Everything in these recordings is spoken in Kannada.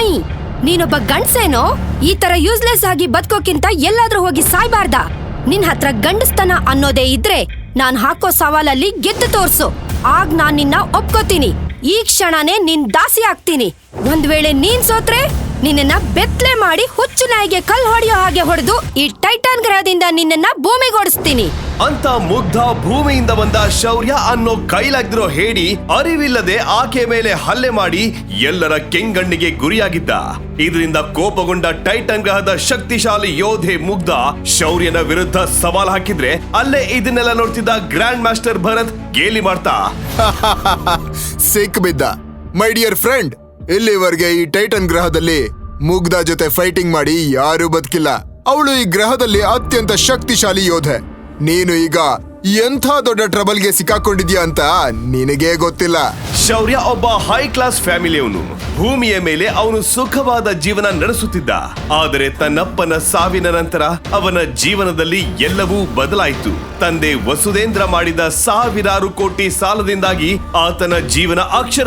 ನಾಯಿ ನೀನೊಬ್ಬ ಗಂಡ್ಸೇನೋ? ಈ ತರ ಯೂಸ್ಲೆಸ್ ಆಗಿ ಬದುಕೋಕ್ಕಿಂತ ಎಲ್ಲಾದ್ರೂ ಹೋಗಿ ಸಾಯ್ಬಾರ್ದ. ನಿನ್ ಹತ್ರ ಗಂಡಸ್ತನ ಅನ್ನೋದೇ ಇದ್ರೆ ನಾನ್ ಹಾಕೋ ಸವಾಲಲ್ಲಿ ಗೆದ್ದು ತೋರ್ಸು. ಆಗ್ ನಾನ್ ನಿನ್ನ ಒಪ್ಕೋತೀನಿ. ಈ ಕ್ಷಣನೇ ನಿನ್ ದಾಸಿ ಆಗ್ತೀನಿ. ಒಂದ್ ವೇಳೆ ನೀನ್ ಸೋತ್ರೆ ನಿನ್ನ ಬೆತ್ತಲೆ ಮಾಡಿ ಹುಚ್ಚು ನಾಯಿಗೆ ಕಲ್ ಹೊಡೆಯೋ ಹಾಗೆ ಹೊಡೆದು ಈ ಟೈಟಾನ್ ಗ್ರಹದಿಂದ ನಿನ್ನ ಭೂಮಿಗೋಡಿಸ್ತೀನಿ ಅಂತ ಮುಗ್ಧ ಭೂಮಿಯಿಂದ ಬಂದ ಶೌರ್ಯ ಅನ್ನೋ ಕೈಲಾಗ್ದಿರೋ ಹೇಳಿ ಅರಿವಿಲ್ಲದೆ ಆಕೆ ಮೇಲೆ ಹಲ್ಲೆ ಮಾಡಿ ಎಲ್ಲರ ಕೆಂಗಣ್ಣಿಗೆ ಗುರಿಯಾಗಿದ್ದ. ಇದರಿಂದ ಕೋಪಗೊಂಡ ಟೈಟನ್ ಗ್ರಹದ ಶಕ್ತಿಶಾಲಿ ಯೋಧೆ ಮುಗ್ಧ ಶೌರ್ಯನ ವಿರುದ್ಧ ಸವಾಲ್ ಹಾಕಿದ್ರೆ ಅಲ್ಲೇ ಇದನ್ನೆಲ್ಲ ನೋಡ್ತಿದ್ದ ಗ್ರ್ಯಾಂಡ್ ಮಾಸ್ಟರ್ ಭರತ್ ಗೇಲಿ ಮಾಡ್ತಾ. ಸಿಕ್ ಬಿದ್ದ. ಮೈ ಡಿಯರ್ ಫ್ರೆಂಡ್ ಇಲ್ಲಿವರೆಗೆ ಈ ಟೈಟನ್ ಗ್ರಹದಲ್ಲಿ ಮುಗ್ಧ ಜೊತೆ ಫೈಟಿಂಗ್ ಮಾಡಿ ಯಾರೂ ಬದುಕಿಲ್ಲ. ಅವಳು ಈ ಗ್ರಹದಲ್ಲಿ ಅತ್ಯಂತ ಶಕ್ತಿಶಾಲಿ ಯೋಧೆ. ನೀನು ಈಗ ಎಂಥ ದೊಡ್ಡ ಟ್ರಬಲ್ಗೆ ಸಿಕ್ಕಾಕೊಂಡಿದ್ಯಾ ಅಂತ ನಿನಗೇ ಗೊತ್ತಿಲ್ಲ. ಶೌರ್ಯ ಒಬ್ಬ ಹೈ ಕ್ಲಾಸ್ ಫ್ಯಾಮಿಲಿಯವನು. ಭೂಮಿಯ ಮೇಲೆ ಅವನು ಸುಖವಾದ ಜೀವನ ನಡೆಸುತ್ತಿದ್ದ. ಆದರೆ ತನ್ನಪ್ಪನ ಸಾವಿನ ನಂತರ ಅವನ ಜೀವನದಲ್ಲಿ ಎಲ್ಲವೂ ಬದಲಾಯಿತು. ತಂದೆ ವಸುದೇಂದ್ರ ಮಾಡಿದ ಸಾವಿರಾರು ಕೋಟಿ ಸಾಲದಿಂದಾಗಿ ಆತನ ಜೀವನ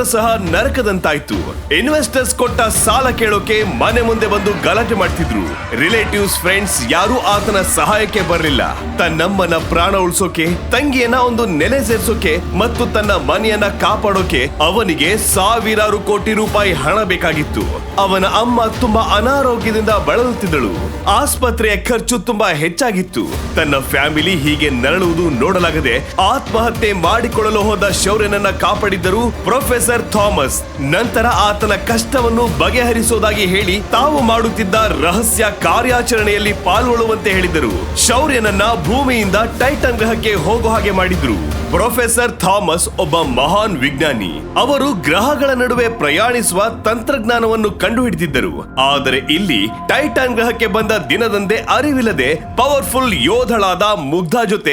ಸಹ ನರಕದಂತಾಯ್ತು. ಇನ್ವೆಸ್ಟರ್ಸ್ ಕೊಟ್ಟ ಸಾಲ ಕೇಳೋಕೆ ಮನೆ ಮುಂದೆ ಬಂದು ಗಲಾಟೆ ಮಾಡ್ತಿದ್ರು. ರಿಲೇಟಿವ್ಸ್, ಫ್ರೆಂಡ್ಸ್ ಯಾರು ಆತನ ಸಹಾಯಕ್ಕೆ ಬರಲಿಲ್ಲ. ತನ್ನಮ್ಮನ ಪ್ರಾಣ ಉಳಿಸೋಕೆ, ತಂಗಿಯನ್ನ ಒಂದು ನೆಲೆ ಸೇರ್ಸೋಕೆ ಮತ್ತು ತನ್ನ ಮನೆಯನ್ನ ಕಾಪಾಡೋಕೆ ಅವನಿಗೆ ಸಾವಿರಾರು ಕೋಟಿ ರೂಪಾಯಿ ಹಣ ಬೇಕಾಗಿತ್ತು. ಅವನ ಅಮ್ಮ ತುಂಬಾ ಅನಾರೋಗ್ಯದಿಂದ ಬಳಲುತ್ತಿದ್ದಳು. ಆಸ್ಪತ್ರೆಯ ಖರ್ಚು ತುಂಬಾ ಹೆಚ್ಚಾಗಿತ್ತು. ತನ್ನ ಫ್ಯಾಮಿಲಿ ಹೀಗೆ ನರಳುವುದು ನೋಡಲಾಗದೆ ಆತ್ಮಹತ್ಯೆ ಮಾಡಿಕೊಳ್ಳಲು ಹೋದ ಶೌರ್ಯನನ್ನ ಕಾಪಾಡಿದ್ದರು ಪ್ರೊಫೆಸರ್ ಥಾಮಸ್. ನಂತರ ಆತನ ಕಷ್ಟವನ್ನು ಬಗೆಹರಿಸೋದಾಗಿ ಹೇಳಿ ತಾವು ಮಾಡುತ್ತಿದ್ದ ರಹಸ್ಯ ಕಾರ್ಯಾಚರಣೆಯಲ್ಲಿ ಪಾಲ್ಗೊಳ್ಳುವಂತೆ ಹೇಳಿದರು. ಶೌರ್ಯನನ್ನ ಭೂಮಿಯಿಂದ ಟೈಟನ್ ಗ್ರಹಕ್ಕೆ ಹೋಗೋ ಹಾಗೆ ಮಾಡಿದ್ರು. ಪ್ರೊಫೆಸರ್ ಥಾಮಸ್ ಒಬ್ಬ ಮಹಾನ್ ವಿಜ್ಞಾನಿ. ಅವರು ಗ್ರಹಗಳ ನಡುವೆ ಪ್ರಯಾಣಿಸುವ ತಂತ್ರಜ್ಞಾನವನ್ನು ಕಂಡುಹಿಡಿದಿದ್ದರು. ಆದರೆ ಇಲ್ಲಿ ಟೈಟಾನ್ ಗ್ರಹಕ್ಕೆ ಬಂದ ದಿನದಂದೇ ಅರಿವಿಲ್ಲದೆ ಪವರ್ಫುಲ್ ಯೋಧಳಾದ ಮುಗ್ಧ ಜೊತೆ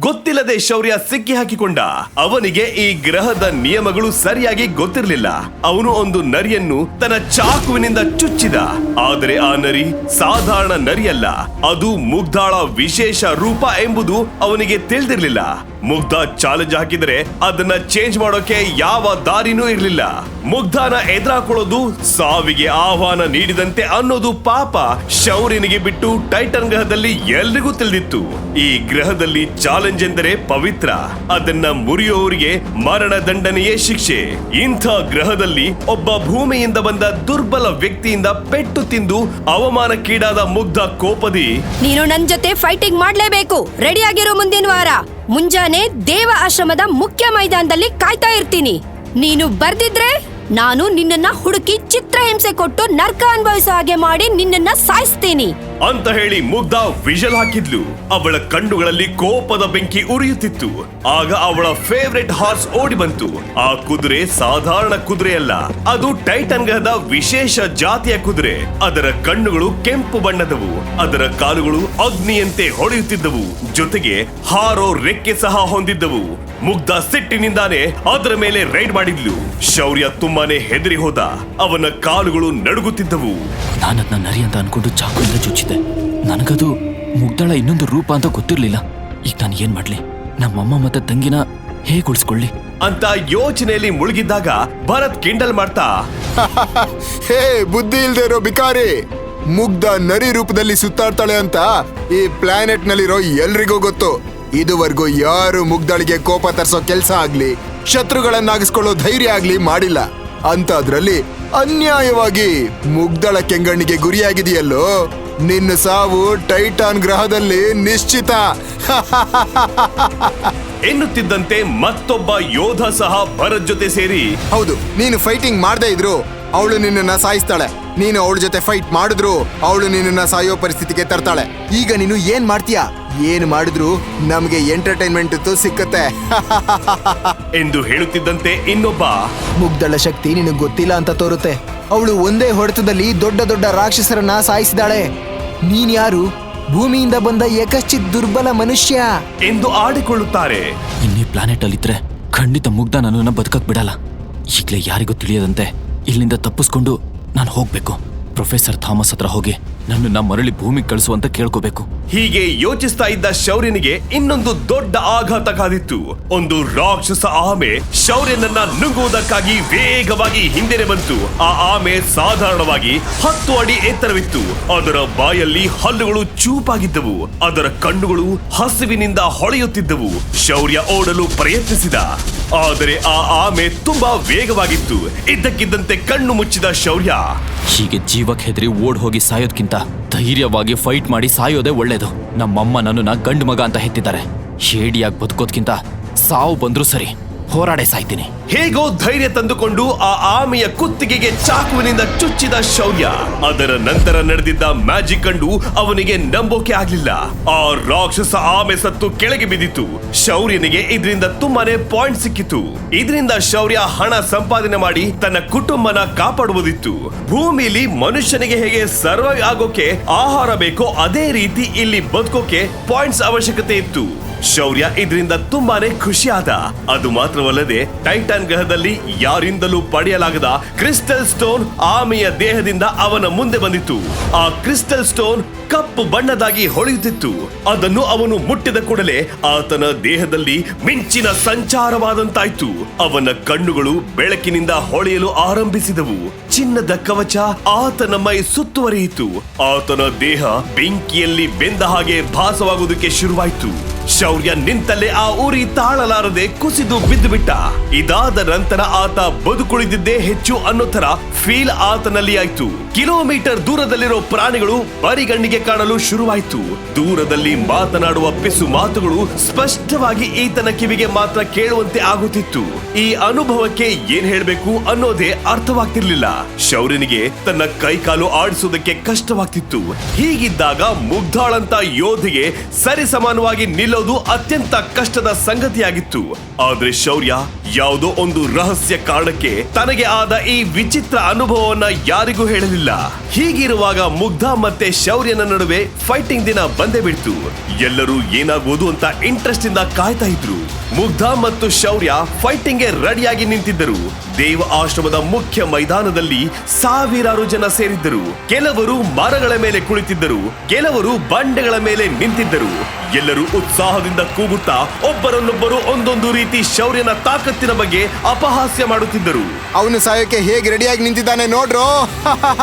ಗೊತ್ತಿಲ್ಲದೆ ಶೌರ್ಯ ಸಿಕ್ಕಿ ಹಾಕಿಕೊಂಡ. ಅವನಿಗೆ ಈ ಗ್ರಹದ ನಿಯಮಗಳು ಸರಿಯಾಗಿ ಗೊತ್ತಿರಲಿಲ್ಲ. ಅವನು ಒಂದು ನರಿಯನ್ನು ತನ್ನ ಚಾಕುವಿನಿಂದ ಚುಚ್ಚಿದ. ಆದರೆ ಆ ನರಿ ಸಾಧಾರಣ ನರಿಯಲ್ಲ. ಅದು ಮುಗ್ಧಾಳ ವಿಶೇಷ ರೂಪ ಎಂಬುದು ಅವನಿಗೆ ತಿಳಿದಿರಲಿಲ್ಲ. ಮುಗ್ಧ ಚಾಲೆಂಜ್ ಹಾಕಿದರೆ ಅದನ್ನ ಚೇಂಜ್ ಮಾಡೋಕೆ ಯಾವ ದಾರಿನೂ ಇರಲಿಲ್ಲ. ಮುಗ್ಧನ ಎದುರಾಕೊಳ್ಳೋದು ಸಾವಿಗೆ ಆಹ್ವಾನ ನೀಡಿದಂತೆ ಅನ್ನೋದು ಪಾಪ ಶೌರ್ಯನಿಗೆ ಬಿಟ್ಟು ಟೈಟನ್ ಗ್ರಹದಲ್ಲಿ ಎಲ್ರಿಗೂ ತಿಳಿದಿತ್ತು. ಈ ಗ್ರಹದಲ್ಲಿ ಚಾಲೆಂಜ್ ಎಂದರೆ ಪವಿತ್ರ. ಅದನ್ನ ಮುರಿಯೋರಿಗೆ ಮರಣ ದಂಡನೆಯೇ ಶಿಕ್ಷೆ. ಇಂಥ ಗ್ರಹದಲ್ಲಿ ಒಬ್ಬ ಭೂಮಿಯಿಂದ ಬಂದ ದುರ್ಬಲ ವ್ಯಕ್ತಿಯಿಂದ ಪೆಟ್ಟು ತಿಂದು ಅವಮಾನಕ್ಕೀಡಾದ ಮುಗ್ಧ ಕೋಪದಿ. ನೀನು ನನ್ ಜೊತೆ ಫೈಟಿಂಗ್ ಮಾಡ್ಲೇಬೇಕು. ರೆಡಿಯಾಗಿರೋ ಮುಂದಿನ ವಾರ. ಮುಂಜಾನೆ ದೇವ ಆಶ್ರಮದ ಮುಖ್ಯ ಮೈದಾನದಲ್ಲಿ ಕಾಯ್ತಾ ಇರ್ತೀನಿ. ನೀನು ಬರ್ದಿದ್ರೆ ನಾನು ನಿನ್ನನ್ನ ಹುಡುಕಿ ಚಿತ್ರಹಿಂಸೆ ಕೊಟ್ಟು ನರ್ಕ ಅನುಭವಿಸೋ ಹಾಗೆ ಮಾಡಿ ನಿನ್ನನ್ನ ಸಾಯಿಸ್ತೀನಿ. ಅಂತ ಹೇಳಿ ಮುಗ್ಧ ವಿಷಲ್ ಹಾಕಿದ್ಲು. ಅವಳ ಕಣ್ಣುಗಳಲ್ಲಿ ಕೋಪದ ಬೆಂಕಿ ಉರಿಯುತ್ತಿತ್ತು. ಆಗ ಅವಳ ಫೇವ್ರೆಟ್ ಹಾರ್ಸ್ ಓಡಿ ಬಂತು. ಆ ಕುದುರೆ ಸಾಧಾರಣ ಕುದುರೆ ಅಲ್ಲ. ಅದು ಟೈಟನ್ ಗ್ರಹದ ವಿಶೇಷ ಜಾತಿಯ ಕುದುರೆ. ಅದರ ಕಣ್ಣುಗಳು ಕೆಂಪು ಬಣ್ಣದವು. ಅದರ ಕಾಲುಗಳು ಅಗ್ನಿಯಂತೆ ಹೊಳೆಯುತ್ತಿದ್ದವು. ಜೊತೆಗೆ ಹಾರೋ ರೆಕ್ಕೆ ಸಹ ಹೊಂದಿದ್ದವು. ಮುಗ್ಧ ಸಿಟ್ಟಿನಿಂದಾನೆ ಅದರ ಮೇಲೆ ರೈಡ್ ಮಾಡಿದ್ಲು. ಶೌರ್ಯ ತುಂಬಾನೇ ಹೆದರಿ ಹೋದ. ಅವನ ಕಾಲುಗಳು ನಡುಗುತ್ತಿದ್ದವು. ನಾನು ನರಿ ಅಂತ ಅನ್ಕೊಂಡು ಚಾಕುಯಿಂದ ಚುಚ್ಚಿದೆ ನನಗದು ಮುಗ್ದಳ ಇನ್ನೊಂದು ರೂಪ ಅಂತ ಗೊತ್ತಿರ್ಲಿಲ್ಲ. ಈಗ ನಾನು ಏನ್ ಮಾಡ್ಲಿ? ನಮ್ಮಮ್ಮ ಮತ್ತೆ ತಂಗಿನ ಹೇಗೆ ಉಳಿಸ್ಕೊಳ್ಳಿ? ಅಂತ ಯೋಚನೆಯಲ್ಲಿ ಮುಳುಗಿದ್ದಾಗ ಭರತ್ ಕಿಂಡಲ್ ಮಾಡ್ತಾ ಹೇ ಬುದ್ಧಿ ಇಲ್ದೇ ಇರೋ ಬಿಕಾರಿ ಮುಗ್ಧ ನರಿ ರೂಪದಲ್ಲಿ ಸುತ್ತಾಡ್ತಾಳೆ ಅಂತ ಈ ಪ್ಲಾನೆಟ್ ನಲ್ಲಿರೋ ಎಲ್ರಿಗೂ ಗೊತ್ತು. ಇದುವರೆಗೂ ಯಾರು ಮುಗ್ದಳಿಗೆ ಕೋಪ ತರಿಸೋ ಕೆಲಸ ಆಗ್ಲಿ ಶತ್ರುಗಳನ್ನಾಗಿಸ್ಕೊಳ್ಳೋ ಧೈರ್ಯ ಆಗ್ಲಿ ಮಾಡಿಲ್ಲ. ಅಂತ ಅದ್ರಲ್ಲಿ ಅನ್ಯಾಯವಾಗಿ ಮುಗ್ದಳ ಕೆಂಗಣ್ಣಿಗೆ ಗುರಿಯಾಗಿದೆಯಲ್ಲೋ? ನಿನ್ನ ಸಾವು ಟೈಟಾನ್ ಗ್ರಹದಲ್ಲಿ ನಿಶ್ಚಿತ. ಎನ್ನುತ್ತಿದ್ದಂತೆ ಮತ್ತೊಬ್ಬ ಯೋಧ ಸಹ ಭರತ್ ಜೊತೆ ಸೇರಿ. ಹೌದು ನೀನು ಫೈಟಿಂಗ್ ಮಾಡದೇ ಇದ್ರು. ಅವಳು ನಿನ್ನನ್ನ ಸಾಯಿಸ್ತಾಳೆ. ನೀನು ಅವಳ ಜೊತೆ ಫೈಟ್ ಮಾಡಿದ್ರು ಅವಳು ನಿನ್ನನ್ನ ಸಾಯೋ ಪರಿಸ್ಥಿತಿಗೆ ತರ್ತಾಳೆ. ಈಗ ನೀನು ಏನ್ ಮಾಡ್ತೀಯಾ? ಏನ್ ಮಾಡಿದ್ರು ನಮಗೆ ಎಂಟರ್ಟೈನ್ಮೆಂಟ್ ಸಿಕ್ಕತ್ತೆ. ಎಂದು ಹೇಳುತ್ತಿದ್ದಂತೆ ಇನ್ನೊಬ್ಬ. ಮುಗ್ದಳ ಶಕ್ತಿ ನಿನಗೆ ಗೊತ್ತಿಲ್ಲ ಅಂತ ತೋರುತ್ತೆ. ಅವಳು ಒಂದೇ ಹೊಡೆತದಲ್ಲಿ ದೊಡ್ಡ ದೊಡ್ಡ ರಾಕ್ಷಸರನ್ನ ಸಾಯಿಸಿದಾಳೆ. ನೀನ್ ಯಾರು? ಭೂಮಿಯಿಂದ ಬಂದ ಏಕಶ್ಚಿತ್ ದುರ್ಬಲ ಮನುಷ್ಯ. ಎಂದು ಆಡಿಕೊಳ್ಳುತ್ತಾರೆ. ಇನ್ನೀ ಪ್ಲಾನೆಟ್ ಅಲ್ಲಿದ್ರೆ ಖಂಡಿತ ಮುಗ್ಧ ನನ್ನನ್ನು ಬದುಕಕ್ ಬಿಡಲ್ಲ. ಈಗ್ಲೇ ಯಾರಿಗೂ ತಿಳಿಯದಂತೆ ಇಲ್ಲಿಂದ ತಪ್ಪಿಸ್ಕೊಂಡು ನಾನು ಹೋಗ್ಬೇಕು. ಪ್ರೊಫೆಸರ್ ಥಾಮಸ್ ಹತ್ರ ಹೋಗಿ ನನ್ನನ್ನ ಮರಳಿ ಭೂಮಿ ಕಳಿಸುವಂತ ಕೇಳ್ಕೋಬೇಕು. ಹೀಗೆ ಯೋಚಿಸ್ತಾ ಇದ್ದ ಶೌರ್ಯನಿಗೆ ಇನ್ನೊಂದು ದೊಡ್ಡ ಆಘಾತ ಕಾದಿತ್ತು. ಒಂದು ರಾಕ್ಷಸ ಆಮೆ ಶೌರ್ಯನನ್ನ ನುಂಗುವುದಕ್ಕಾಗಿ ವೇಗವಾಗಿ ಹಿಂದೆನೆ ಬಂತು. ಆ ಆಮೆ ಸಾಧಾರಣವಾಗಿ ಹತ್ತು ಅಡಿ ಎತ್ತರವಿತ್ತು. ಅದರ ಬಾಯಲ್ಲಿ ಹಲ್ಲುಗಳು ಚೂಪಾಗಿದ್ದವು. ಅದರ ಕಣ್ಣುಗಳು ಹಸಿವಿನಿಂದ ಹೊಳೆಯುತ್ತಿದ್ದವು. ಶೌರ್ಯ ಓಡಲು ಪ್ರಯತ್ನಿಸಿದ. ಆದರೆ ಆ ಆಮೆ ತುಂಬಾ ವೇಗವಾಗಿತ್ತು. ಇದ್ದಕ್ಕಿದ್ದಂತೆ ಕಣ್ಣು ಮುಚ್ಚಿದ ಶೌರ್ಯ. ಹೀಗೆ ಜೀವಕ್ಕೆ ಹೆದರಿ ಓಡ್ ಹೋಗಿ ಸಾಯೋದ್ಕಿಂತ ಧೈರ್ಯವಾಗಿ ಫೈಟ್ ಮಾಡಿ ಸಾಯೋದೇ ಒಳ್ಳೇದು. ನಮ್ಮಮ್ಮ ನನ್ನನ್ನ ಗಂಡು ಮಗ ಅಂತ ಹೆತ್ತಿದ್ದಾರೆ. ಹೇಡಿಯಾಗಿ ಬದುಕೋದ್ಕಿಂತ ಸಾವು ಬಂದ್ರೂ ಸರಿ. ಹೋರಾಡೆ ಸಾಯ್ತೀನಿ ಹೇಗೋ ಧೈರ್ಯ ತಂದುಕೊಂಡು ಆ ಆಮೆಯ ಕುತ್ತಿಗೆಗೆ ಚಾಕುವಿನಿಂದ ಚುಚ್ಚಿದ ಶೌರ್ಯ. ಅದರ ನಂತರ ನಡೆದಿದ್ದ ಮ್ಯಾಜಿಕ್ ಕಂಡು ಅವನಿಗೆ ನಂಬೋಕೆ ಆಗ್ಲಿಲ್ಲ. ಆ ರಾಕ್ಷಸ ಆಮೆ ಸತ್ತು ಕೆಳಗೆ ಬಿದ್ದಿತ್ತು. ಶೌರ್ಯನಿಗೆ ಇದರಿಂದ ತುಂಬಾನೇ ಪಾಯಿಂಟ್ ಸಿಕ್ಕಿತು ಇದರಿಂದ ಶೌರ್ಯ ಹಣ ಸಂಪಾದನೆ ಮಾಡಿ ತನ್ನ ಕುಟುಂಬನ ಕಾಪಾಡುವುದಿತ್ತು. ಭೂಮಿಲಿ ಮನುಷ್ಯನಿಗೆ ಹೇಗೆ ಸರ್ವೈವ್ ಆಗೋಕೆ ಆಹಾರ ಬೇಕೋ ಅದೇ ರೀತಿ ಇಲ್ಲಿ ಬದುಕೋಕೆ ಪಾಯಿಂಟ್ಸ್ ಅವಶ್ಯಕತೆ ಇತ್ತು. ಶೌರ್ಯ ಇದರಿಂದ ತುಂಬಾನೇ ಖುಷಿಯಾದ. ಅದು ಮಾತ್ರವಲ್ಲದೆ ಟೈಟಾನ್ ಗ್ರಹದಲ್ಲಿ ಯಾರಿಂದಲೂ ಪಡೆಯಲಾಗದ ಕ್ರಿಸ್ಟಲ್ ಸ್ಟೋನ್ ಆಮೆಯ ದೇಹದಿಂದ ಅವನ ಮುಂದೆ ಬಂದಿತ್ತು. ಆ ಕ್ರಿಸ್ಟಲ್ ಸ್ಟೋನ್ ಕಪ್ಪು ಬಣ್ಣದಾಗಿ ಹೊಳೆಯುತ್ತಿತ್ತು. ಅದನ್ನು ಅವನು ಮುಟ್ಟಿದ ಕೂಡಲೇ ಆತನ ದೇಹದಲ್ಲಿ ಮಿಂಚಿನ ಸಂಚಾರವಾದಂತಾಯ್ತು. ಅವನ ಕಣ್ಣುಗಳು ಬೆಳಕಿನಿಂದ ಹೊಳೆಯಲು ಆರಂಭಿಸಿದವು. ಚಿನ್ನದ ಕವಚ ಆತನ ಮೈ ಸುತ್ತುವರಿಯಿತು. ಆತನ ದೇಹ ಬೆಂಕಿಯಲ್ಲಿ ಬೆಂದ ಹಾಗೆ ಭಾಸವಾಗುವುದಕ್ಕೆ ಶುರುವಾಯ್ತು. ಶೌರ್ಯ ನಿಂತಲ್ಲೇ ಆ ಉರಿ ತಾಳಲಾರದೆ ಕುಸಿದು ಬಿದ್ದು ಬಿಟ್ಟ ಇದಾದ ನಂತರ ಆತ ಬದುಕುಳಿದಿದ್ದೇ ಹೆಚ್ಚು ಅನ್ನೋ ತರ ಫೀಲ್ ಆತನಲ್ಲಿ ಆಯ್ತು. ಕಿಲೋಮೀಟರ್ ದೂರದಲ್ಲಿರೋ ಪ್ರಾಣಿಗಳು ಬರಿಗಣ್ಣಿಗೆ ಕಾಣಲು ಶುರುವಾಯ್ತು. ದೂರದಲ್ಲಿ ಮಾತನಾಡುವ ಪಿಸು ಮಾತುಗಳು ಸ್ಪಷ್ಟವಾಗಿ ಈತನ ಕಿವಿಗೆ ಮಾತ್ರ ಕೇಳುವಂತೆ ಆಗುತ್ತಿತ್ತು. ಈ ಅನುಭವಕ್ಕೆ ಏನ್ ಹೇಳ್ಬೇಕು ಅನ್ನೋದೇ ಅರ್ಥವಾಗ್ತಿರ್ಲಿಲ್ಲ. ಶೌರ್ಯನಿಗೆ ತನ್ನ ಕೈಕಾಲು ಆಡಿಸುವುದಕ್ಕೆ ಕಷ್ಟವಾಗ್ತಿತ್ತು. ಹೀಗಿದ್ದಾಗ ಮುಗ್ಧಾಳಂತ ಯೋಧಿಗೆ ಸರಿಸಮಾನವಾಗಿ ನಿಲ್ಲೋದು ಅತ್ಯಂತ ಕಷ್ಟದ ಸಂಗತಿಯಾಗಿತ್ತು. ಆದ್ರೆ ಶೌರ್ಯ ಯಾವುದೋ ಒಂದು ರಹಸ್ಯ ಕಾರಣಕ್ಕೆ ತನಗೆ ಆದ ಈ ವಿಚಿತ್ರ ಅನುಭವವನ್ನ ಯಾರಿಗೂ ಹೇಳಲಿಲ್ಲ. ಹೀಗಿರುವಾಗ ಮುಗ್ಧ ಮತ್ತೆ ಶೌರ್ಯನ ನಡುವೆ ಫೈಟಿಂಗ್ ದಿನ ಬಂದೇ ಬಿಡ್ತು. ಎಲ್ಲರೂ ಏನಾಗುವುದು ಅಂತ ಇಂಟ್ರೆಸ್ಟ್ ಇಂದ ಕಾಯ್ತಾ ಇದ್ರು. ಮುಗ್ಧ ಮತ್ತು ಶೌರ್ಯ ಫೈಟಿಂಗ್ಗೆ ರೆಡಿಯಾಗಿ ನಿಂತಿದ್ದರು. ದೇವ ಆಶ್ರಮದ ಮುಖ್ಯ ಮೈದಾನದಲ್ಲಿ ಸಾವಿರಾರು ಜನ ಸೇರಿದ್ದರು. ಕೆಲವರು ಮರಗಳ ಮೇಲೆ ಕುಳಿತಿದ್ದರು. ಕೆಲವರು ಬಂಡೆಗಳ ಮೇಲೆ ನಿಂತಿದ್ದರು. ಎಲ್ಲರೂ ಉತ್ಸಾಹದಿಂದ ಕೂಗುತ್ತಾ ಒಬ್ಬರನ್ನೊಬ್ಬರು ಒಂದೊಂದು ರೀತಿ ಶೌರ್ಯನ ತಾಕತ್ತಿನ ಬಗ್ಗೆ ಅಪಹಾಸ್ಯ ಮಾಡುತ್ತಿದ್ದರು. ಅವನು ಸಾಯೋಕೆ ಹೇಗೆ ರೆಡಿಯಾಗಿ ನಿಂತಿದ್ದಾನೆ ನೋಡ್ರು?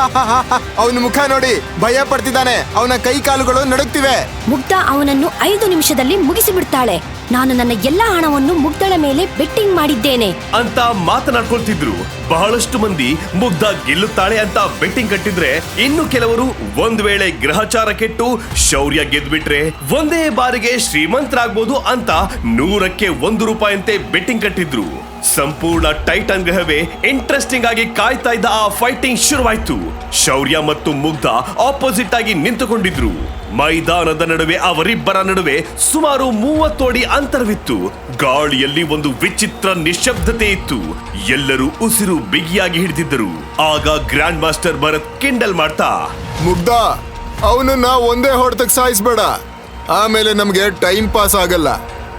ಅವನ ಮುಖ ನೋಡಿ ಭಯ ಪಡ್ತಿದ್ದಾನೆ. ಅವನ ಕೈ ಕಾಲುಗಳು ನಡುಗ್ತಿವೆ. ಮುಗ್ಧ ಅವನನ್ನು ಐದು ನಿಮಿಷದಲ್ಲಿ ಮುಗಿಸಿಬಿಡ್ತಾಳೆ. ನಾನು ನನ್ನ ಎಲ್ಲಾ ಹಣವನ್ನು ಮುಗ್ಧಳ ಮೇಲೆ ಬೆಟ್ಟಿಂಗ್ ಮಾಡಿದ್ದೇನೆ. ಅಂತ ಮಾತನಾಡ್ಕೊಳ್ತಿದ್ರು. ಬಹಳಷ್ಟು ಮಂದಿ ಮುಗ್ಧ ಗೆಲ್ಲುತ್ತಾಳೆ ಅಂತ ಬೆಟ್ಟಿಂಗ್ ಕಟ್ಟಿದ್ರೆ ಇನ್ನು ಕೆಲವರು ಒಂದ್ ವೇಳೆ ಗ್ರಹಚಾರ ಕೆಟ್ಟು ಶೌರ್ಯ ಗೆದ್ಬಿಟ್ರೆ ಒಂದೇ ಬಾರಿಗೆ ಶ್ರೀಮಂತರಾಗ್ಬೋದು ಅಂತ ನೂರಕ್ಕೆ ಒಂದು ರೂಪಾಯಿಯಂತೆ ಬೆಟ್ಟಿಂಗ್ ಕಟ್ಟಿದ್ರು. ಸಂಪೂರ್ಣ ಟೈಟನ್ ಗ್ರಹವೇ ಇಂಟ್ರೆಸ್ಟಿಂಗ್ ಆಗಿ ಕಾಯ್ತಾ ಇದ್ದ ಆ ಫೈಟಿಂಗ್ ಶುರುವಾಯ್ತು. ಶೌರ್ಯ ಮತ್ತು ಮುಗ್ಧ ಆಪೋಸಿಟ್ ಆಗಿ ನಿಂತುಕೊಂಡಿದ್ರು. ಮೈದಾನದ ನಡುವೆ ಅವರಿಬ್ಬರ ನಡುವೆ ಸುಮಾರು ಮೂವತ್ತೋಡಿ ಅಂತರವಿತ್ತು. ಗಾಳಿಯಲ್ಲಿ ಒಂದು ವಿಚಿತ್ರ ನಿಶಬ್ದತೆ ಇತ್ತು. ಎಲ್ಲರೂ ಉಸಿರು ಬಿಗಿಯಾಗಿ ಹಿಡಿದಿದ್ದರು. ಆಗ ಗ್ರ್ಯಾಂಡ್ ಮಾಸ್ಟರ್ ಭರತ್ ಕಿಂಡಲ್ ಮಾಡ್ತಾ, ಮುಗ್ಧ, ಅವನನ್ನ ಒಂದೇ ಹೊಡೆತಕ್ಕೆ ಸಾಯಿಸ್ಬೇಡ. ಆಮೇಲೆ ನಮ್ಗೆ ಟೈಮ್ ಪಾಸ್ ಆಗಲ್ಲ.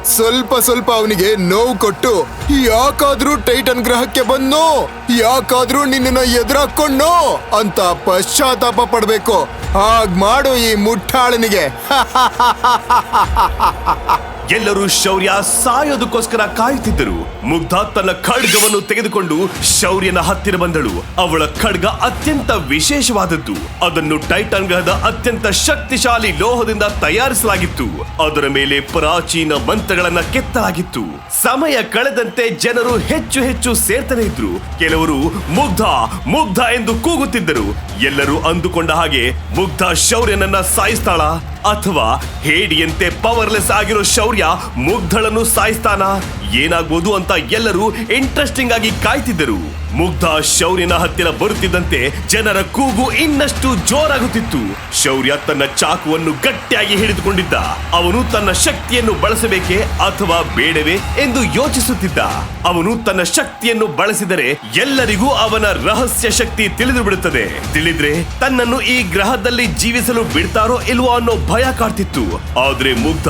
ಸ್ವಲ್ಪ ಸ್ವಲ್ಪ ಅವನಿಗೆ ನೋವು ಕೊಟ್ಟು, ಯಾಕಾದ್ರೂ ಟೈಟನ್ ಗ್ರಹಕ್ಕೆ ಬಂದು ಯಾಕಾದ್ರೂ ನಿನ್ನನ್ನು ಎದುರಾಕೊಂಡು ಅಂತ ಪಶ್ಚಾತ್ತಾಪ ಪಡ್ಬೇಕು. ಹಾಗ್ ಮಾಡು ಈ ಮುಟ್ಟಾಳನಿಗೆ. ಎಲ್ಲರೂ ಶೌರ್ಯ ಸಾಯೋದಕ್ಕೋಸ್ಕರ ಕಾಯುತ್ತಿದ್ದರು. ಮುಗ್ಧ ತನ್ನ ಖಡ್ಗವನ್ನು ತೆಗೆದುಕೊಂಡು ಶೌರ್ಯನ ಹತ್ತಿರ ಬಂದಳು. ಅವಳ ಖಡ್ಗ ಅತ್ಯಂತ ವಿಶೇಷವಾದದ್ದು. ಅದನ್ನು ಟೈಟಾನ್ ಗ್ರಹದ ಅತ್ಯಂತ ಶಕ್ತಿಶಾಲಿ ಲೋಹದಿಂದ ತಯಾರಿಸಲಾಗಿತ್ತು. ಅದರ ಮೇಲೆ ಪ್ರಾಚೀನ ಮಂತ್ರಗಳನ್ನ ಕೆತ್ತಲಾಗಿತ್ತು. ಸಮಯ ಕಳೆದಂತೆ ಜನರು ಹೆಚ್ಚು ಹೆಚ್ಚು ಸೇರ್ತಲೇ ಇದ್ರು. ಕೆಲವರು, ಮುಗ್ಧ ಮುಗ್ಧ ಎಂದು ಕೂಗುತ್ತಿದ್ದರು. ಎಲ್ಲರೂ ಅಂದುಕೊಂಡ ಹಾಗೆ ಮುಗ್ಧ ಶೌರ್ಯನನ್ನ ಸಾಯಿಸ್ತಾಳ? ಅಥವಾ ಹೇಡಿಯಂತೆ ಪವರ್ಲೆಸ್ ಆಗಿರೋ ಶೌರ್ಯ ಮುಗ್ಧಳನ್ನು ಸಾಯಿಸ್ತಾನ? ಏನಾಗ್ಬೋದು ಅಂತ ಎಲ್ಲರೂ ಇಂಟ್ರೆಸ್ಟಿಂಗ್ ಆಗಿ ಕಾಯ್ತಿದ್ದರು. ಮುಗ್ಧ ಶೌರ್ಯನ ಹತ್ತಿರ ಬರುತ್ತಿದ್ದಂತೆ ಜನರ ಕೂಗು ಇನ್ನಷ್ಟು ಜೋರಾಗುತ್ತಿತ್ತು. ಶೌರ್ಯ ತನ್ನ ಚಾಕುವನ್ನು ಗಟ್ಟಿಯಾಗಿ ಹಿಡಿದುಕೊಂಡಿದ್ದ. ಅವನು ತನ್ನ ಶಕ್ತಿಯನ್ನು ಬಳಸಬೇಕೆ ಅಥವಾ ಬೇಡವೇ ಎಂದು ಯೋಚಿಸುತ್ತಿದ್ದ. ಅವನು ತನ್ನ ಶಕ್ತಿಯನ್ನು ಬಳಸಿದರೆ ಎಲ್ಲರಿಗೂ ಅವನ ರಹಸ್ಯ ಶಕ್ತಿ ತಿಳಿದು ಬಿಡುತ್ತದೆ ತಿಳಿದ್ರೆ ತನ್ನನ್ನು ಈ ಗ್ರಹದಲ್ಲಿ ಜೀವಿಸಲು ಬಿಡ್ತಾರೋ ಇಲ್ವೋ ಅನ್ನೋ ಭಯ ಕಾಡ್ತಿತ್ತು. ಆದ್ರೆ ಮುಗ್ಧ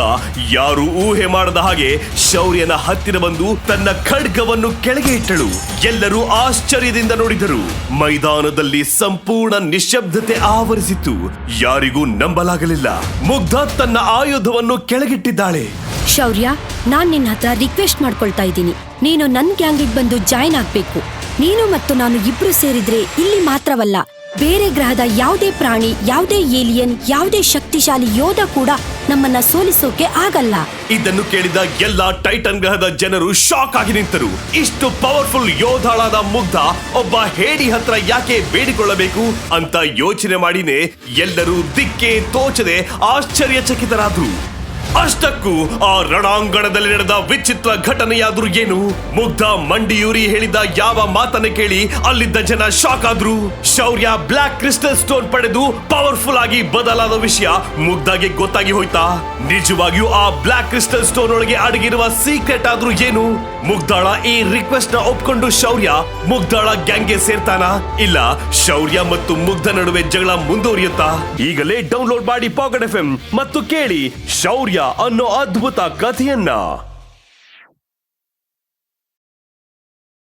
ಯಾರು ಊಹೆ ಮಾಡದ ಹಾಗೆ ಶೌರ್ಯನ ಹತ್ತಿರ ಹತ್ತಿರ ಬಂದು ತನ್ನ ಖಡ್ಗವನ್ನು ಕೆಳಗೆ ಇಟ್ಟಳು. ಎಲ್ಲರೂ ಆಶ್ಚರ್ಯದಿಂದ ನೋಡಿದರು. ಮೈದಾನದಲ್ಲಿ ಸಂಪೂರ್ಣ ನಿಶಬ್ದತೆ ಆವರಿಸಿತ್ತು. ಯಾರಿಗೂ ನಂಬಲಾಗಲಿಲ್ಲ. ಮುಗ್ಧ ತನ್ನ ಆಯುಧವನ್ನು ಕೆಳಗಿಟ್ಟಿದ್ದಾಳೆ. ಶೌರ್ಯ, ನಾನ್ ನಿನ್ನ ಹತ್ರ ರಿಕ್ವೆಸ್ಟ್ ಮಾಡ್ಕೊಳ್ತಾ ಇದ್ದೀನಿ. ನೀನು ನನ್ ಗ್ಯಾಂಗಿಗೆ ಬಂದು ಜಾಯ್ನ್ ಆಗ್ಬೇಕು. ನೀನು ಮತ್ತು ನಾನು ಇಬ್ರು ಸೇರಿದ್ರೆ ಇಲ್ಲಿ ಮಾತ್ರವಲ್ಲ. ಬೇರೆ ಗ್ರಹದ ಯಾವುದೇ ಪ್ರಾಣಿ, ಯಾವುದೇ ಏಲಿಯನ್, ಯಾವುದೇ ಶಕ್ತಿಶಾಲಿ ಯೋಧ ಕೂಡ ನಮ್ಮನ್ನ ಸೋಲಿಸೋಕೆ ಆಗಲ್ಲ. ಇದನ್ನು ಕೇಳಿದ ಎಲ್ಲ ಟೈಟನ್ ಗ್ರಹದ ಜನರು ಶಾಕ್ ಆಗಿ ನಿಂತರು. ಇಷ್ಟು ಪವರ್ಫುಲ್ ಯೋಧಾಳಾದ ಮುಗ್ಧ ಒಬ್ಬ ಹೇಡಿ ಹತ್ರ ಯಾಕೆ ಬೇಡಿಕೊಳ್ಳಬೇಕು ಅಂತ ಯೋಚನೆ ಮಾಡಿನೇ ಎಲ್ಲರೂ ದಿಕ್ಕೆ ತೋಚದೆ ಆಶ್ಚರ್ಯಚಕಿತರಾದ್ರು. ಅಷ್ಟಕ್ಕೂ ಆ ರಣಾಂಗಣದಲ್ಲಿ ನಡೆದ ವಿಚಿತ್ರ ಘಟನೆಯಾದ್ರೂ ಏನು? ಮುಗ್ಧ ಮಂಡಿಯೂರಿ ಹೇಳಿದ ಯಾವ ಮಾತನ್ನ ಕೇಳಿ ಅಲ್ಲಿದ್ದ ಜನ ಶಾಕ್ ಆದ್ರು? ಶೌರ್ಯ ಬ್ಲಾಕ್ ಕ್ರಿಸ್ಟಲ್ ಸ್ಟೋನ್ ಪಡೆದು ಪವರ್ಫುಲ್ ಆಗಿ ಬದಲಾದ ವಿಷಯ ಮುಗ್ಧಾಗೆ ಗೊತ್ತಾಗಿ ಹೋಯ್ತಾ? ನಿಜವಾಗಿಯೂ ಆ ಬ್ಲಾಕ್ ಕ್ರಿಸ್ಟಲ್ ಸ್ಟೋನ್ ಒಳಗೆ ಅಡಗಿರುವ ಸೀಕ್ರೆಟ್ ಆದ್ರೂ ಏನು? ಮುಗ್ಧಾಳ ಈ ರಿಕ್ವೆಸ್ಟ್ನ ಒಪ್ಕೊಂಡು ಶೌರ್ಯ ಮುಗ್ಧಾಳ ಗ್ಯಾಂಗ್ಗೆ ಸೇರ್ತಾನ? ಇಲ್ಲ, ಶೌರ್ಯ ಮತ್ತು ಮುಗ್ಧ ನಡುವೆ ಜಗಳ ಮುಂದುವರಿಯುತ್ತಾ? ಈಗಲೇ ಡೌನ್ಲೋಡ್ ಮಾಡಿ ಪಾಕೆಟ್ ಎಫ್ ಮತ್ತು ಕೇಳಿ ಶೌರ್ಯ ಅನ್ನೋ ಅದ್ಭುತ ಕಥೆಯನ್ನ